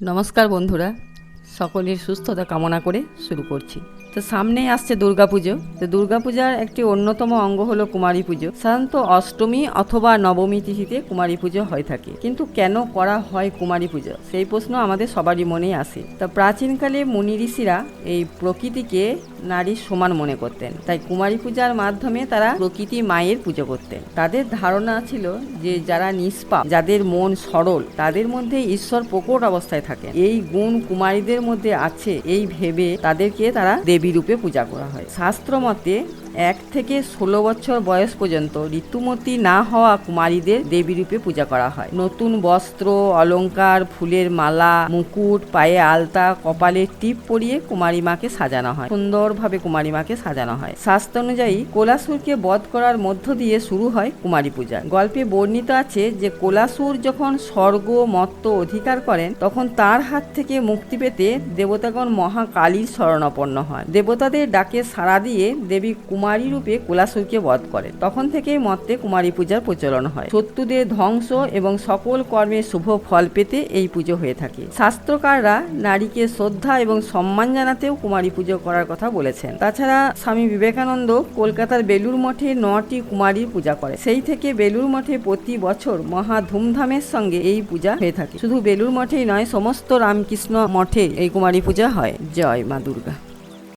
নমস্কার বন্ধুরা সকলের সুস্থতা কামনা করে শুরু করছি। তো সামনেই আসছে দুর্গাপুজো তো দুর্গাপূজার একটি অন্যতম অঙ্গ হলো কুমারী পুজো। সাধারণত অষ্টমী অথবা নবমী তিথিতে কুমারী পুজো হয়ে থাকে। কিন্তু কেন করা হয় কুমারী পুজো? সেই প্রশ্ন আমাদের সবারই মনেই আসে। তা প্রাচীনকালে মুনি ঋষিরা এই প্রকৃতিকে নারীর সমান মনে করতেন। তাই কুমারী পূজার মাধ্যমে তারা প্রকৃতি মায়ের পুজো করতেন। তাদের ধারণা ছিল যে যারা নিষ্পাপ, যাদের মন সরল, তাদের মধ্যে ঈশ্বর প্রকট অবস্থায় থাকেন। এই গুণ কুমারীদের মধ্যে আছে। এই ভেবে তাদেরকে তারা দেবী রূপে পূজা করা হয়। শাস্ত্র মতে এক থেকে ষোলো বছর বয়স পর্যন্ত ঋতুমতী না হওয়া কুমারীদের দেবী রূপে পূজা করা হয়। নতুন বস্ত্র অলংকার ফুলের মালা, মুকুট, পায়ে আলতা, কপালে টিপ পরিয়ে কুমারী মাকে সাজানো হয়। সুন্দরভাবে কুমারী মাকে সাজানো হয়। শাস্ত্র অনুযায়ী কোলাসুরকে বধ করার মধ্য দিয়ে শুরু হয় কুমারী পূজা। গল্পে বর্ণিত আছে যে কোলাসুর যখন স্বর্গ, মত্ত অধিকার করেন, তখন তার হাত থেকে মুক্তি পেতে দেবতাগণ মহাকালীর শরণাপন্ন হয়। দেবতাদের ডাকে সাড়া দিয়ে দেবী কুমারী রূপে কোলাসুরকে বধ করে। তখন থেকেই মত্তে কুমারী পূজার প্রচলন হয়। শত্রুদের ধ্বংস এবং সকল কর্মে শুভ ফল পেতে এই পুজো হয়ে থাকে। শাস্ত্রকাররা নারীকে শ্রদ্ধা এবং সম্মান জানাতেও কুমারী পুজো করার কথা বলেছেন। তাছাড়া স্বামী বিবেকানন্দ কলকাতার বেলুর মঠে নটি কুমারীর পূজা করে। সেই থেকে বেলুর মঠে প্রতি বছর মহা ধুমধামের সঙ্গে এই পূজা হয়ে থাকে। শুধু বেলুর মঠেই নয়, সমস্ত রামকৃষ্ণ মঠে এই কুমারী পূজা হয়। জয় মা দুর্গা।